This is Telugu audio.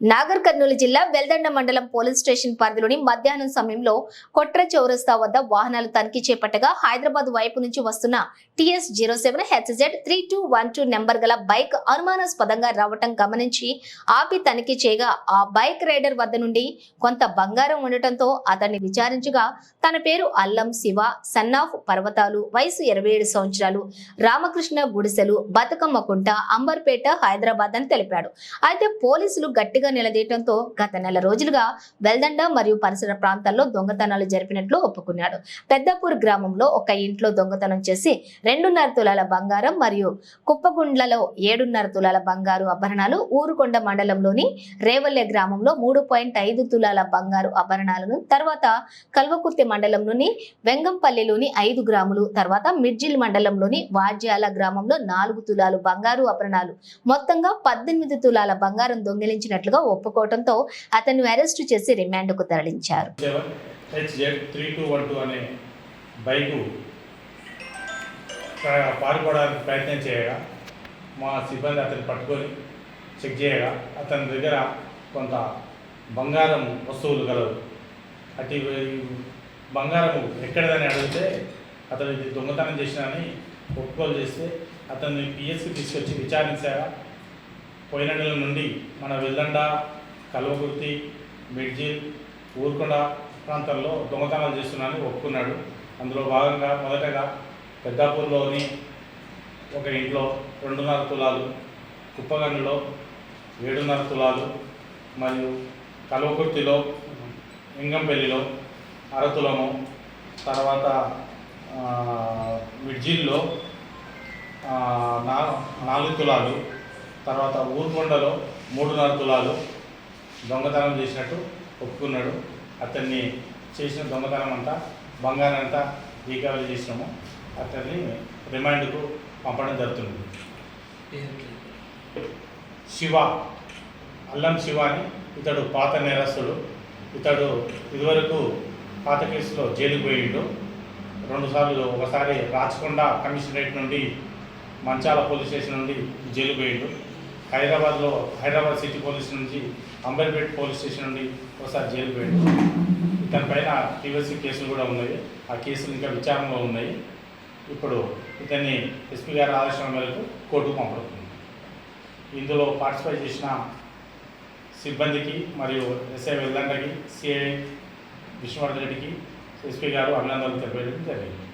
నాగర్ కర్నూలు జిల్లా వెల్దండ మండలం పోలీస్ స్టేషన్ పరిధిలోని మధ్యాహ్నం సమయంలో కొట్ర చౌరస్తా వద్ద వాహనాలు తనిఖీ చేపట్టగా హైదరాబాద్ వైపు నుంచి వస్తున్న TS zero seven HZ three two one two number గల బైక్ అనుమానాస్పదంగా రావటం గమనించి ఆపి తనిఖీ చేయగా ఆ బైక్ రైడర్ వద్ద నుండి కొంత బంగారం ఉండటంతో అతన్ని విచారించగా తన పేరు అల్లం శివ సన్నాఫ్ పర్వతాలు వయసు ఇరవై ఏడు సంవత్సరాలు రామకృష్ణ గుడిసెలు బతుకమ్మ కుంట అంబర్పేట హైదరాబాద్ అని తెలిపాడు. అయితే పోలీసులు గట్టిగా నిలదీయడంతో గత నెల రోజులుగా వెల్దండ మరియు పరిసర ప్రాంతాల్లో దొంగతనాలు జరిపినట్లు ఒప్పుకున్నాడు. పెద్దపూర్ గ్రామంలో ఒక ఇంట్లో దొంగతనం చేసి రెండున్నర తులాల బంగారం మరియు కుప్పగుండ్లలో ఏడున్నర తులాల బంగారు ఆభరణాలు ఊరుకొండ మండలంలోని రేవల్లె గ్రామంలో మూడు పాయింట్ ఐదు తులాల బంగారు ఆభరణాలను తర్వాత కల్వకుర్తి మండలంలోని వెంగంపల్లిలోని ఐదు గ్రాములు తర్వాత మిర్జిల్ మండలంలోని వాజ్యాల గ్రామంలో నాలుగు తులాలు బంగారు ఆభరణాలు మొత్తంగా పద్దెనిమిది తులాల బంగారం చేసినట్లుగా ఒప్పుకోవడంతో అతన్ని అరెస్టు చేసి రిమాండ్కు తరలించారు. త్రీ టూ వన్ టూ అనే బైకు పారిపోవడానికి ప్రయత్నం చేయగా మా సిబ్బంది అతను పట్టుకొని చెక్ చేయగా అతని దగ్గర కొంత బంగారం వస్తువులు గలవు. అటు బంగారము ఎక్కడదని అడిగితే అతను ఇది దొంగతనం అని ఒప్పుకోలు చేస్తే అతన్ని పిఎస్కి తీసుకొచ్చి విచారించాగా పోయిన నెల నుండి మన వెల్లండ కల్వకుర్తి మిడ్జిల్ ఊరుకొండ ప్రాంతాల్లో దొంగతనాలు చేస్తున్నానని ఒప్పుకున్నాడు. అందులో భాగంగా మొదటగా పెద్దాపూర్లోని ఒక ఇంట్లో రెండున్నర తులాలు కుప్పగండిలో ఏడున్నర తులాలు మరియు కల్వకుర్తిలో ఇంగంపల్లిలో అరతులము తర్వాత మిడ్జిల్లో నాలుగు తులాలు తర్వాత ఊరుకొండలో మూడున్నర తులాలు దొంగతనం చేసినట్టు ఒప్పుకున్నాడు. అతన్ని చేసిన దొంగతనం అంతా బంగారం అంతా రీకవరీ చేసినాము. అతన్ని రిమాండ్కు పంపడం జరుగుతుంది. శివ అల్లం శివ అని ఇతడు పాత నేరస్తుడు. ఇతడు ఇదివరకు పాత కేసులో జైలుకు పోయిండు. రెండుసార్లు ఒకసారి రాచకొండ కమిషనరేట్ నుండి మంచాల పోలీస్ స్టేషన్ నుండి జైలు పోయిండు. హైదరాబాద్లో హైదరాబాద్ సిటీ పోలీస్ నుంచి అంబర్పేట్ పోలీస్ స్టేషన్ నుండి ఒకసారి జైలు పోయిండు ఇతనిపైన టీవీసీ కేసులు కూడా ఉన్నాయి. ఆ కేసులు ఇంకా విచారణలో ఉన్నాయి. ఇప్పుడు ఇతన్ని ఎస్పీ గారి ఆదేశం మేరకు కోర్టుకు పంపడుతుంది ఇందులో పార్టిసిపేట్ చేసిన సిబ్బందికి మరియు ఎస్ఐ వెల్లండకి సిఐ విష్ణువర్ధన్ రెడ్డికి ఎస్పీ గారు అభినందనలు తెలిపేయడం జరిగింది.